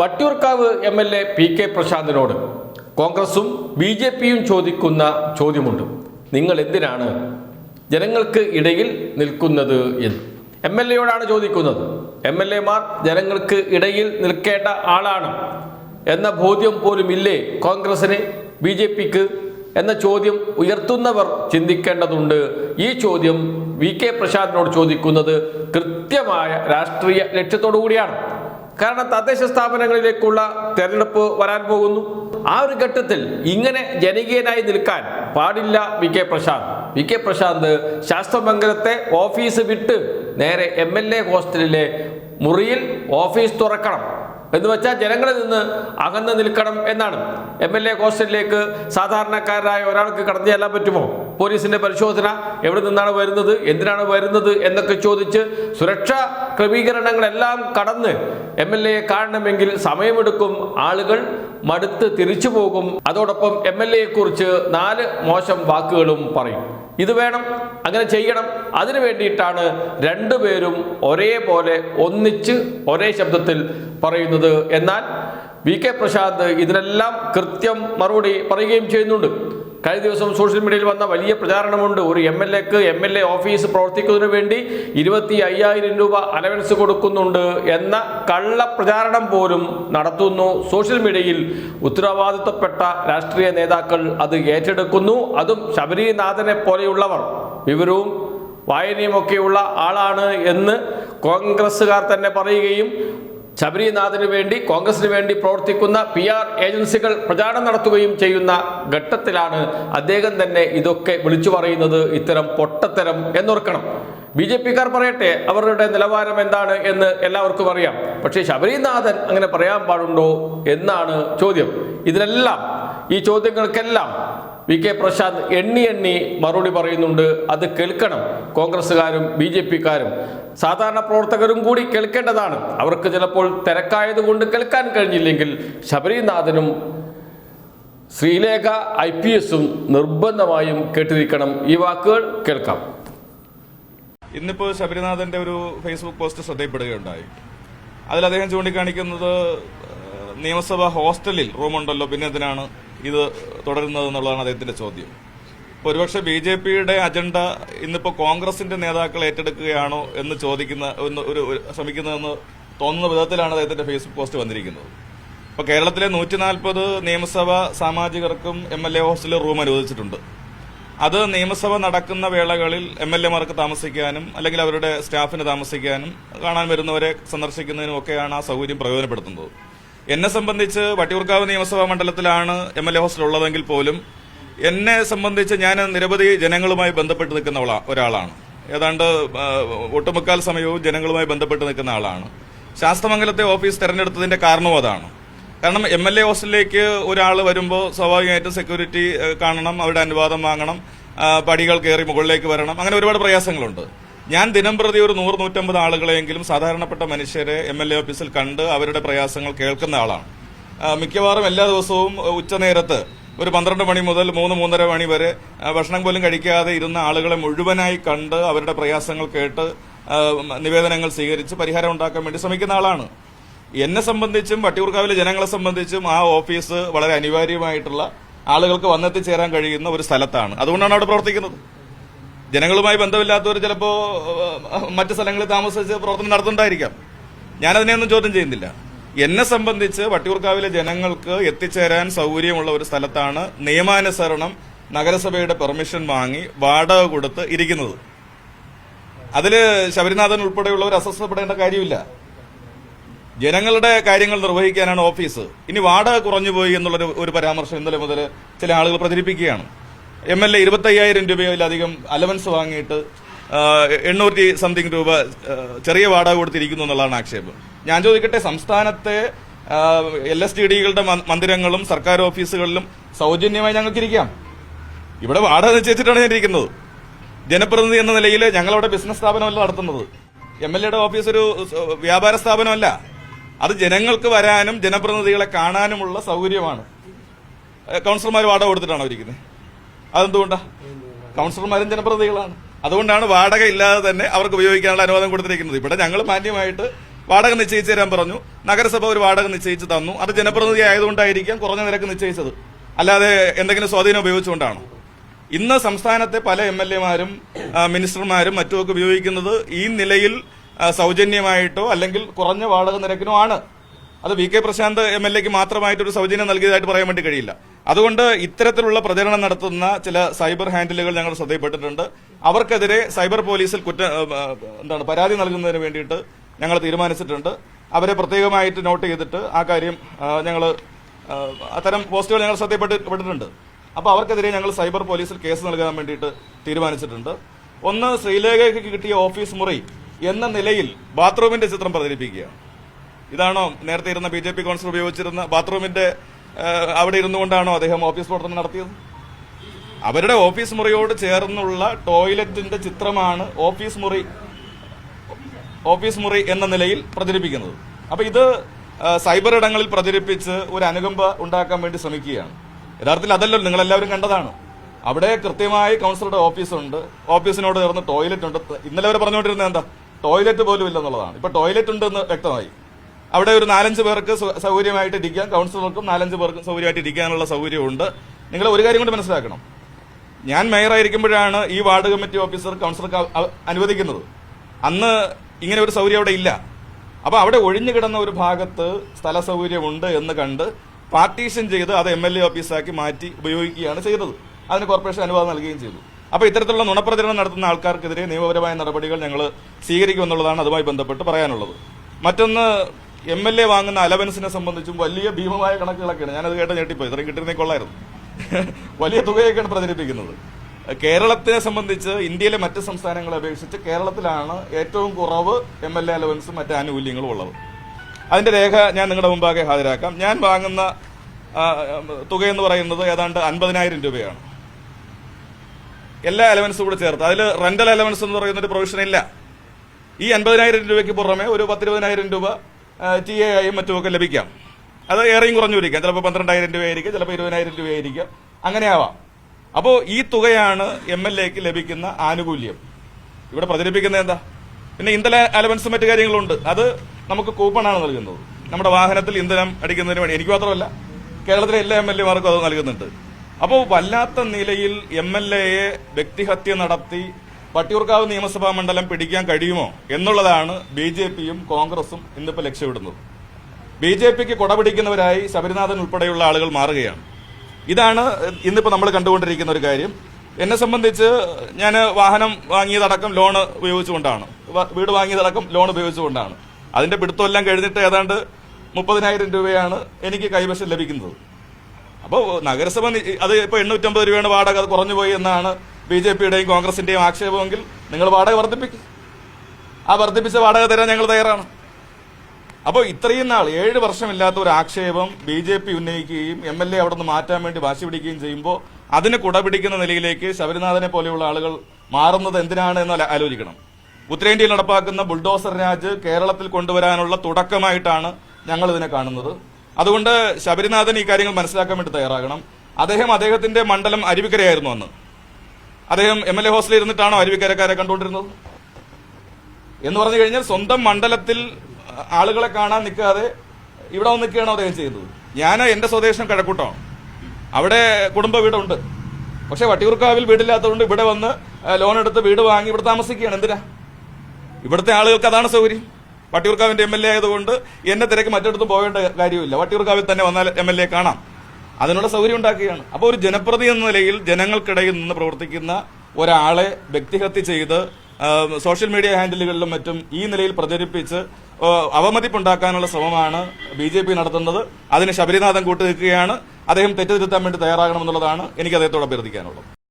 Vattiyoorkavu M L A P K പ്രശാന്തിനോട് കോൺഗ്രസും B J പിയും ചോദിക്കുന്ന ചോദ്യമുണ്ട്. നിങ്ങൾ എന്തിനാണ് ജനങ്ങൾക്ക് ഇടയിൽ നിൽക്കുന്നത് എന്ന്. എം എൽ എയോടാണ് ചോദിക്കുന്നത്. എം എൽ എമാർ ജനങ്ങൾക്ക് ഇടയിൽ നിൽക്കേണ്ട ആളാണ് എന്ന ബോധ്യം പോലും ഇല്ലേ കോൺഗ്രസിന് ബി ജെ പിക്ക് എന്ന ചോദ്യം ഉയർത്തുന്നവർ ചിന്തിക്കേണ്ടതുണ്ട്. ഈ ചോദ്യം വി കെ പ്രശാന്തിനോട് ചോദിക്കുന്നത് കൃത്യമായ രാഷ്ട്രീയ ലക്ഷ്യത്തോടു കൂടിയാണ് കാരണം തദ്ദേശ സ്ഥാപനങ്ങളിലേക്കുള്ള തെരഞ്ഞെടുപ്പ് വരാൻ പോകുന്നു. ആ ഒരു ഘട്ടത്തിൽ ഇങ്ങനെ ജനകീയനായി നിൽക്കാൻ പാടില്ല V K Prashanth. V K Prashanth ശാസ്ത്രമംഗലത്തെ office വിട്ട് നേരെ എം എൽ എ ഹോസ്റ്റലിലെ മുറിയിൽ ഓഫീസ് തുറക്കണം. എന്ന് വെച്ചാൽ ജനങ്ങളിൽ നിന്ന് അകന്ന് നിൽക്കണം എന്നാണ്. എം എൽ എ ഹോസ്റ്റലിലേക്ക് സാധാരണക്കാരായ ഒരാൾക്ക് കടന്നു ചെല്ലാൻ പറ്റുമോ? പോലീസിന്റെ പരിശോധന എവിടെ നിന്നാണ് വരുന്നത് എന്തിനാണ് വരുന്നത് എന്നൊക്കെ ചോദിച്ച് സുരക്ഷാ ക്രമീകരണങ്ങളെല്ലാം കടന്ന് എം എൽ എയെ കാണണമെങ്കിൽ സമയമെടുക്കും ആളുകൾ മടുത്ത് തിരിച്ചു പോകും. അതോടൊപ്പം എം എൽ എയെ കുറിച്ച് നാല് മോശം വാക്കുകളും പറയും. ഇത് വേണം അങ്ങനെ ചെയ്യണം. അതിനു വേണ്ടിയിട്ടാണ് രണ്ടുപേരും ഒരേപോലെ ഒന്നിച്ച് ഒരേ ശബ്ദത്തിൽ പറയുന്നത്. എന്നാൽ വി കെ പ്രശാന്ത് ഇതിനെല്ലാം കൃത്യം മറുപടി പറയുകയും ചെയ്യുന്നുണ്ട്. കഴിഞ്ഞ ദിവസം സോഷ്യൽ മീഡിയയിൽ വന്ന വലിയ പ്രചാരണമുണ്ട്. ഒരു എം എൽ എക്ക് എം എൽ എ ഓഫീസ് പ്രവർത്തിക്കുന്നതിന് വേണ്ടി ഇരുപത്തി അയ്യായിരം രൂപ അലവൻസ് കൊടുക്കുന്നുണ്ട് എന്ന കള്ള പ്രചാരണം പോലും നടത്തുന്നു. സോഷ്യൽ മീഡിയയിൽ ഉത്തരവാദിത്തപ്പെട്ട രാഷ്ട്രീയ നേതാക്കൾ അത് ഏറ്റെടുക്കുന്നു. അതും ശബരിനാഥനെ പോലെയുള്ളവർ. വിവരവും വായനയുമൊക്കെയുള്ള ആളാണ് എന്ന് കോൺഗ്രസ്സുകാർ തന്നെ പറയുകയും ശബരിനാഥിന് വേണ്ടി കോൺഗ്രസിന് വേണ്ടി പ്രവർത്തിക്കുന്ന പി ആർ ഏജൻസികൾ പ്രചാരണം നടത്തുകയും ചെയ്യുന്ന ഘട്ടത്തിലാണ് അദ്ദേഹം തന്നെ ഇതൊക്കെ വിളിച്ചു പറയുന്നത് ഇത്തരം പൊട്ടത്തരം എന്നോർക്കണം. ബി ജെ പിക്കാർ പറയട്ടെ അവരുടെ നിലവാരം എന്താണ് എന്ന് എല്ലാവർക്കും അറിയാം. പക്ഷേ ശബരിനാഥൻ അങ്ങനെ പറയാൻ പാടുണ്ടോ എന്നാണ് ചോദ്യം. ഇതിനെല്ലാം ഈ ചോദ്യങ്ങൾക്കെല്ലാം വി കെ പ്രശാന്ത് എണ്ണി എണ്ണി മറുപടി പറയുന്നുണ്ട് അത് കേൾക്കണം. കോൺഗ്രസ്സുകാരും ബി ജെ പിക്കാരും. സാധാരണ പ്രവർത്തകരും കൂടി കേൾക്കേണ്ടതാണ്. അവർക്ക് ചിലപ്പോൾ തിരക്കായതുകൊണ്ട് കേൾക്കാൻ കഴിഞ്ഞില്ലെങ്കിൽ ശബരിനാഥനും ശ്രീലേഖ ഐ പി എസും നിർബന്ധമായും കേട്ടിരിക്കണം. ഈ വാക്കുകൾ കേൾക്കാം. ഇന്നിപ്പോൾ ശബരിനാഥന്റെ ഒരു ഫേസ്ബുക്ക് പോസ്റ്റ് ശ്രദ്ധയിൽപ്പെടുകയുണ്ടായി. അതിൽ അദ്ദേഹം ചൂണ്ടിക്കാണിക്കുന്നത് നിയമസഭാ ഹോസ്റ്റലിൽ റൂമുണ്ടല്ലോ പിന്നെ എന്തിനാണ് ഇത് തുടരുന്നത് എന്നുള്ളതാണ് അദ്ദേഹത്തിന്റെ ചോദ്യം. ഒരുപക്ഷെ ബി ജെ പിയുടെ അജണ്ട ഇന്നിപ്പോൾ കോൺഗ്രസിന്റെ നേതാക്കൾ ഏറ്റെടുക്കുകയാണോ എന്ന് ചോദിക്കുന്ന ഒരു ശ്രമിക്കുന്നതെന്ന് തോന്നുന്ന വിധത്തിലാണ് അദ്ദേഹത്തിന്റെ ഫേസ്ബുക്ക് പോസ്റ്റ് വന്നിരിക്കുന്നത്. ഇപ്പോൾ കേരളത്തിലെ നൂറ്റി നാൽപ്പത് നിയമസഭാ സാമാജികർക്കും എം എൽ എ ഹോസ്റ്റലിൽ റൂം അനുവദിച്ചിട്ടുണ്ട്. അത് നിയമസഭ നടക്കുന്ന വേളകളിൽ എം എൽ എമാർക്ക് താമസിക്കാനും അല്ലെങ്കിൽ അവരുടെ സ്റ്റാഫിന് താമസിക്കാനും കാണാൻ വരുന്നവരെ സന്ദർശിക്കുന്നതിനും ഒക്കെയാണ് ആ സൗകര്യം പ്രയോജനപ്പെടുത്തുന്നത്. എന്നെ സംബന്ധിച്ച് വട്ടിയൂർക്കാവ് നിയമസഭാ മണ്ഡലത്തിലാണ് എം എൽ എ ഹോസ്റ്റൽ ഉള്ളതെങ്കിൽ പോലും എന്നെ സംബന്ധിച്ച് ഞാൻ നിരവധി ജനങ്ങളുമായി ബന്ധപ്പെട്ട് നിൽക്കുന്ന ഒരാളാണ്. ഏതാണ്ട് ഒട്ടുമുക്കാൽ സമയവും ജനങ്ങളുമായി ബന്ധപ്പെട്ട് നിൽക്കുന്ന ആളാണ്. ശാസ്തമംഗലത്തെ ഓഫീസ് തെരഞ്ഞെടുത്തതിന്റെ കാരണവും അതാണ്. കാരണം എം എൽ എ ഹോസ്റ്റലിലേക്ക് ഒരാൾ വരുമ്പോൾ സ്വാഭാവികമായിട്ടും സെക്യൂരിറ്റി കാണണം അവരുടെ അനുവാദം വാങ്ങണം പടികൾ കയറി മുകളിലേക്ക് വരണം അങ്ങനെ ഒരുപാട് പ്രയാസങ്ങളുണ്ട്. ഞാൻ ദിനം പ്രതി ഒരു നൂറ് നൂറ്റമ്പത് ആളുകളെയെങ്കിലും സാധാരണപ്പെട്ട മനുഷ്യരെ എം എൽ എ ഓഫീസിൽ കണ്ട് അവരുടെ പ്രയാസങ്ങൾ കേൾക്കുന്ന ആളാണ്. മിക്കവാറും എല്ലാ ദിവസവും ഉച്ചനേരത്ത് ഒരു പന്ത്രണ്ട് മണി മുതൽ മൂന്ന് മൂന്നര മണി വരെ ഭക്ഷണം പോലും കഴിക്കാതെ ഇരുന്ന ആളുകളെ മുഴുവനായി കണ്ട് അവരുടെ പ്രയാസങ്ങൾ കേട്ട് നിവേദനങ്ങൾ സ്വീകരിച്ച് പരിഹാരം ഉണ്ടാക്കാൻ വേണ്ടി ശ്രമിക്കുന്ന ആളാണ്. എന്നെ സംബന്ധിച്ചും വട്ടിയൂർക്കാവിലെ ജനങ്ങളെ സംബന്ധിച്ചും ആ ഓഫീസ് വളരെ അനിവാര്യമായിട്ടുള്ള ആളുകൾക്ക് വന്നെത്തിച്ചേരാൻ കഴിയുന്ന ഒരു സ്ഥലത്താണ്. അതുകൊണ്ടാണ് അവിടെ പ്രവർത്തിക്കുന്നത്. ജനങ്ങളുമായി ബന്ധമില്ലാത്തവർ ചിലപ്പോൾ മറ്റു സ്ഥലങ്ങളിൽ താമസിച്ച് പ്രവർത്തനം നടത്തുന്നുണ്ടായിരിക്കാം. ഞാനതിനെയൊന്നും ചോദ്യം ചെയ്യുന്നില്ല. എന്നെ സംബന്ധിച്ച് വട്ടിയൂർക്കാവിലെ ജനങ്ങൾക്ക് എത്തിച്ചേരാൻ സൗകര്യമുള്ള ഒരു സ്ഥലത്താണ് നിയമാനുസരണം നഗരസഭയുടെ പെർമിഷൻ വാങ്ങി വാടക കൊടുത്ത് ഇരിക്കുന്നത്. അതിൽ ശബരിനാഥൻ ഉൾപ്പെടെയുള്ളവർ അസ്വസ്ഥപ്പെടേണ്ട കാര്യമില്ല. ജനങ്ങളുടെ കാര്യങ്ങൾ നിർവഹിക്കാനാണ് ഓഫീസ്. ഇനി വാടക കുറഞ്ഞുപോയി എന്നുള്ളൊരു ഒരു പരാമർശം ഇന്നലെ മുതൽ ചില ആളുകൾ പ്രചരിപ്പിക്കുകയാണ്. എം എൽ എ ഇരുപത്തയ്യായിരം രൂപയിലധികം അലവൻസ് വാങ്ങിയിട്ട് എണ്ണൂറ്റി സംതിങ് രൂപ ചെറിയ വാടക കൊടുത്തിരിക്കുന്നു എന്നുള്ളതാണ് ആക്ഷേപം. ഞാൻ ചോദിക്കട്ടെ സംസ്ഥാനത്തെ എൽ എസ് ടി ഡികളുടെ മന്ദിരങ്ങളും സർക്കാർ ഓഫീസുകളിലും സൗജന്യമായി ഞങ്ങൾക്ക് ഇരിക്കാം ഇവിടെ വാടക നിശ്ചയിച്ചിട്ടാണ് ഞാൻ ഇരിക്കുന്നത് ജനപ്രതിനിധി എന്ന നിലയിൽ ഞങ്ങളവിടെ ബിസിനസ് സ്ഥാപനമല്ല നടത്തുന്നത്. എം എൽ എയുടെ ഓഫീസ് ഒരു വ്യാപാര സ്ഥാപനമല്ല. അത് ജനങ്ങൾക്ക് വരാനും ജനപ്രതിനിധികളെ കാണാനുമുള്ള സൗകര്യമാണ്. കൗൺസിലർമാർ വാടക കൊടുത്തിട്ടാണോ ഇരിക്കുന്നത്? അതെന്തുകൊണ്ടാ? കൗൺസിലർമാരും ജനപ്രതിനിധികളാണ്. അതുകൊണ്ടാണ് വാടക ഇല്ലാതെ തന്നെ അവർക്ക് ഉപയോഗിക്കാനുള്ള അനുവാദം കൊടുത്തിരിക്കുന്നത്. ഇവിടെ ഞങ്ങൾ മാന്യമായിട്ട് വാടക നിശ്ചയിച്ചു തരാൻ പറഞ്ഞു. നഗരസഭ ഒരു വാടക നിശ്ചയിച്ച് തന്നു. അത് ജനപ്രതിനിധി ആയതുകൊണ്ടായിരിക്കാം കുറഞ്ഞ നിരക്ക് നിശ്ചയിച്ചത്. അല്ലാതെ എന്തെങ്കിലും സ്വാധീനം ഉപയോഗിച്ചുകൊണ്ടാണോ? ഇന്ന് സംസ്ഥാനത്തെ പല എം എൽ എമാരും മിനിസ്റ്റർമാരും മറ്റുമൊക്കെ ഉപയോഗിക്കുന്നത് ഈ നിലയിൽ സൗജന്യമായിട്ടോ അല്ലെങ്കിൽ കുറഞ്ഞ വാടക നിരക്കിനോ ആണ്. അത് V K Prashanth M L എക്ക് മാത്രമായിട്ട് ഒരു സൗജന്യം നൽകിയതായിട്ട് പറയാൻ വേണ്ടി കഴിയില്ല. അതുകൊണ്ട് ഇത്തരത്തിലുള്ള പ്രചരണം നടത്തുന്ന ചില സൈബർ ഹാൻഡിലുകൾ ഞങ്ങൾ ശ്രദ്ധയിൽപ്പെട്ടിട്ടുണ്ട്. അവർക്കെതിരെ സൈബർ പോലീസിൽ കുറ്റ എന്താണ് പരാതി നൽകുന്നതിന് വേണ്ടിയിട്ട് ഞങ്ങൾ തീരുമാനിച്ചിട്ടുണ്ട്. അവരെ പ്രത്യേകമായിട്ട് നോട്ട് ചെയ്തിട്ട് ആ കാര്യം ഞങ്ങൾ അത്തരം പോസ്റ്റുകൾ ഞങ്ങൾ ശ്രദ്ധയിൽപ്പെട്ടിട്ടുണ്ട് അപ്പോൾ അവർക്കെതിരെ ഞങ്ങൾ സൈബർ പോലീസിൽ കേസ് നൽകാൻ വേണ്ടിയിട്ട് തീരുമാനിച്ചിട്ടുണ്ട്. ഒന്ന് ശ്രീലേഖയ്ക്ക് കിട്ടിയ ഓഫീസ് മുറി എന്ന നിലയിൽ ബാത്റൂമിന്റെ ചിത്രം പ്രചരിപ്പിക്കുക ഇതാണോ നേരത്തെ ഇരുന്ന ബി ജെ പി കൗൺസിലർ ഉപയോഗിച്ചിരുന്ന ബാത്റൂമിന്റെ അവിടെ ഇരുന്നുകൊണ്ടാണോ അദ്ദേഹം ഓഫീസ് പ്രവർത്തനം നടത്തിയത്? അവരുടെ ഓഫീസ് മുറിയോട് ചേർന്നുള്ള ടോയ്ലറ്റിന്റെ ചിത്രമാണ് ഓഫീസ് മുറി ഓഫീസ് മുറി എന്ന നിലയിൽ പ്രചരിപ്പിക്കുന്നത്. അപ്പൊ ഇത് സൈബർ ഇടങ്ങളിൽ പ്രചരിപ്പിച്ച് ഒരു അനുകമ്പ ഉണ്ടാക്കാൻ വേണ്ടി ശ്രമിക്കുകയാണ്. യഥാർത്ഥത്തിൽ അതല്ലല്ലോ നിങ്ങൾ എല്ലാവരും കണ്ടതാണ്. അവിടെ കൃത്യമായി കൗൺസിലറുടെ ഓഫീസുണ്ട് ഓഫീസിനോട് ചേർന്ന് ടോയ്ലറ്റ് ഉണ്ട്. ഇന്നലെ അവർ പറഞ്ഞുകൊണ്ടിരുന്നത് എന്താ? ടോയ്ലറ്റ് പോലും ഇല്ലെന്നുള്ളതാണ്. ഇപ്പൊ ടോയ്ലറ്റ് ഉണ്ടെന്ന് വ്യക്തമായി. അവിടെ ഒരു നാലഞ്ച് പേർക്ക് സൗകര്യമായിട്ട് ഇരിക്കാം. കൗൺസിലർക്കും നാലഞ്ച് പേർക്കും സൗകര്യമായിട്ട് ഇരിക്കാനുള്ള സൗകര്യമുണ്ട്. നിങ്ങൾ ഒരു കാര്യം കൊണ്ട് മനസ്സിലാക്കണം. ഞാൻ മേയറായിരിക്കുമ്പോഴാണ് ഈ വാർഡ് കമ്മിറ്റി ഓഫീസർ കൗൺസിലർക്ക് അനുവദിക്കുന്നത്. അന്ന് ഇങ്ങനെ ഒരു സൗകര്യം അവിടെ ഇല്ല. അപ്പോൾ അവിടെ ഒഴിഞ്ഞു കിടന്ന ഒരു ഭാഗത്ത് സ്ഥല സൗകര്യമുണ്ട് എന്ന് കണ്ട് പാർട്ടീഷൻ ചെയ്ത് അത് എം എൽ എ ഓഫീസാക്കി മാറ്റി ഉപയോഗിക്കുകയാണ് ചെയ്തത്. അതിന് കോർപ്പറേഷൻ അനുവാദം നൽകുകയും ചെയ്തു. അപ്പൊ ഇത്തരത്തിലുള്ള നുണപ്രചരണം നടത്തുന്ന ആൾക്കാർക്കെതിരെ നിയമപരമായ നടപടികൾ ഞങ്ങൾ സ്വീകരിക്കുമെന്നുള്ളതാണ് അതുമായി ബന്ധപ്പെട്ട് പറയാനുള്ളത്. മറ്റൊന്ന് എം എൽ എ വാങ്ങുന്ന അലവൻസിനെ സംബന്ധിച്ചും വലിയ ഭീമമായ കണക്കുകളൊക്കെയാണ്. ഞാനത് കേട്ട് ഞെട്ടിപ്പോയി. ഇത്രയും കിട്ടുന്നേ കൊള്ളായിരുന്നു. വലിയ തുകയൊക്കെയാണ് പ്രചരിപ്പിക്കുന്നത്. കേരളത്തിനെ സംബന്ധിച്ച് ഇന്ത്യയിലെ മറ്റ് സംസ്ഥാനങ്ങളെ അപേക്ഷിച്ച് കേരളത്തിലാണ് ഏറ്റവും കുറവ് എം എൽ എ അലവൻസും മറ്റ് ആനുകൂല്യങ്ങളും ഉള്ളത്. അതിന്റെ രേഖ ഞാൻ നിങ്ങളുടെ മുമ്പാകെ ഹാജരാക്കാം. ഞാൻ വാങ്ങുന്ന തുകയെന്ന് പറയുന്നത് ഏതാണ്ട് അൻപതിനായിരം രൂപയാണ്. എല്ലാ അലവൻസും കൂടെ ചേർത്ത്. അതിൽ റെന്റൽ അലവൻസ് എന്ന് പറയുന്ന ഒരു പ്രൊവിഷൻ ഇല്ല. ഈ അൻപതിനായിരം രൂപയ്ക്ക് പുറമെ ഒരു പത്തിരുപതിനായിരം രൂപ ടി എ ആയും മറ്റുമൊക്കെ ലഭിക്കാം. അത് ഏറെയും കുറഞ്ഞിരിക്കാം ചിലപ്പോൾ പന്ത്രണ്ടായിരം രൂപയായിരിക്കും ചിലപ്പോൾ ഇരുപതിനായിരം രൂപയായിരിക്കാം. അങ്ങനെ ആവാം അപ്പോൾ ഈ തുകയാണ് എം എൽ എക്ക് ലഭിക്കുന്ന ആനുകൂല്യം. ഇവിടെ പ്രചരിപ്പിക്കുന്നത് എന്താ? പിന്നെ ഇന്ധന അലവൻസ് മറ്റു കാര്യങ്ങളുണ്ട്. അത് നമുക്ക് കൂപ്പണാണ് നൽകുന്നത്. നമ്മുടെ വാഹനത്തിൽ ഇന്ധനം അടിക്കുന്നതിന് വേണ്ടി. എനിക്ക് മാത്രമല്ല കേരളത്തിലെ എല്ലാ എം എൽ എമാർക്കും അത് നൽകുന്നുണ്ട്. അപ്പോൾ വല്ലാത്ത നിലയിൽ എം എൽ എയെ വ്യക്തിഹത്യ നടത്തി വട്ടിയൂർക്കാവ് നിയമസഭാ മണ്ഡലം പിടിക്കാൻ കഴിയുമോ എന്നുള്ളതാണ് ബി ജെ പിയും കോൺഗ്രസും ഇന്നിപ്പോൾ ലക്ഷ്യമിടുന്നത്. ബി ജെ പിക്ക് കൊടപിടിക്കുന്നവരായി ശബരിനാഥൻ ഉൾപ്പെടെയുള്ള ആളുകൾ മാറുകയാണ്. ഇതാണ് ഇന്നിപ്പോൾ നമ്മൾ കണ്ടുകൊണ്ടിരിക്കുന്ന ഒരു കാര്യം. എന്നെ സംബന്ധിച്ച് ഞാൻ വാഹനം വാങ്ങിയതടക്കം ലോൺ ഉപയോഗിച്ചുകൊണ്ടാണ്. വീട് വാങ്ങിയതടക്കം ലോൺ ഉപയോഗിച്ചുകൊണ്ടാണ്. അതിന്റെ പിടുത്തമെല്ലാം കഴിഞ്ഞിട്ട് ഏതാണ്ട് മുപ്പതിനായിരം രൂപയാണ് എനിക്ക് കൈവശം ലഭിക്കുന്നത്. അപ്പോൾ നഗരസഭ അത് ഇപ്പോൾ എണ്ണൂറ്റമ്പത് രൂപയാണ് വാടക അത് കുറഞ്ഞു പോയി എന്നാണ് ബി ജെ പിയുടെയും കോൺഗ്രസിന്റെയും ആക്ഷേപമെങ്കിൽ നിങ്ങൾ വാടക വർദ്ധിപ്പിക്കും. ആ വർദ്ധിപ്പിച്ച വാടക തരാൻ ഞങ്ങൾ തയ്യാറാണ്. അപ്പോൾ ഇത്രയും നാൾ ഏഴ് വർഷമില്ലാത്ത ഒരു ആക്ഷേപം ബി ജെ പി ഉന്നയിക്കുകയും എം എൽ എ അവിടെ നിന്ന് മാറ്റാൻ വേണ്ടി വാശി പിടിക്കുകയും ചെയ്യുമ്പോൾ അതിന് കുടപിടിക്കുന്ന നിലയിലേക്ക് ശബരിനാഥനെ പോലെയുള്ള ആളുകൾ മാറുന്നത് എന്തിനാണ് എന്ന് ആലോ- ആലോചിക്കണം. ഉത്തരേന്ത്യയിൽ നടപ്പാക്കുന്ന ബുൾഡോസർ രാജ് കേരളത്തിൽ കൊണ്ടുവരാനുള്ള തുടക്കമായിട്ടാണ് ഞങ്ങൾ ഇതിനെ കാണുന്നത്. അതുകൊണ്ട് ശബരിനാഥൻ ഈ കാര്യങ്ങൾ മനസ്സിലാക്കാൻ വേണ്ടി തയ്യാറാകണം. അദ്ദേഹം അദ്ദേഹത്തിന്റെ മണ്ഡലം അരുവിക്കരയായിരുന്നു അന്ന്. അദ്ദേഹം എം എൽ എ ഹോസ്റ്റലിൽ ഇരുന്നിട്ടാണോ അരുവിക്കരക്കാരെ കണ്ടുകൊണ്ടിരുന്നത്? എന്ന് പറഞ്ഞു കഴിഞ്ഞാൽ സ്വന്തം മണ്ഡലത്തിൽ ആളുകളെ കാണാൻ നിൽക്കാതെ ഇവിടെ വന്ന് നിൽക്കുകയാണോ അദ്ദേഹം ചെയ്തത് ഞാൻ എന്റെ സ്വദേശം കിഴക്കൂട്ടോ. അവിടെ കുടുംബ വീടുണ്ട്. പക്ഷെ വട്ടിയൂർക്കാവിൽ വീടില്ലാത്തതുകൊണ്ട് ഇവിടെ വന്ന് ലോൺ എടുത്ത് വീട് വാങ്ങി ഇവിടെ താമസിക്കുകയാണ്. എന്തിനാ? ഇവിടുത്തെ ആളുകൾക്ക് അതാണ് സൗകര്യം. വട്ടിയൂർക്കാവിന്റെ എം എൽ എ ആയതുകൊണ്ട് എന്നെ തിരക്ക് മറ്റിടത്തും പോകേണ്ട കാര്യമില്ല വട്ടിയൂർക്കാവിൽ തന്നെ വന്നാൽ എം എൽ എ കാണാം. അതിനുള്ള സൗകര്യം ഉണ്ടാക്കുകയാണ്. അപ്പോൾ ഒരു ജനപ്രതി എന്ന നിലയിൽ ജനങ്ങൾക്കിടയിൽ നിന്ന് പ്രവർത്തിക്കുന്ന ഒരാളെ വ്യക്തിഹത്യ ചെയ്ത് സോഷ്യൽ മീഡിയ ഹാൻഡിലുകളിലും മറ്റും ഈ നിലയിൽ പ്രചരിപ്പിച്ച് അവമതിപ്പുണ്ടാക്കാനുള്ള ശ്രമമാണ് ബി ജെ പി നടത്തുന്നത്. അതിന് ശബരിനാഥൻ കൂട്ടുനിൽക്കുകയാണ്. അദ്ദേഹം തെറ്റുതിരുത്താൻ വേണ്ടി തയ്യാറാകണമെന്നുള്ളതാണ് എനിക്ക് അദ്ദേഹത്തോട് അഭ്യർത്ഥിക്കാനുള്ളത്.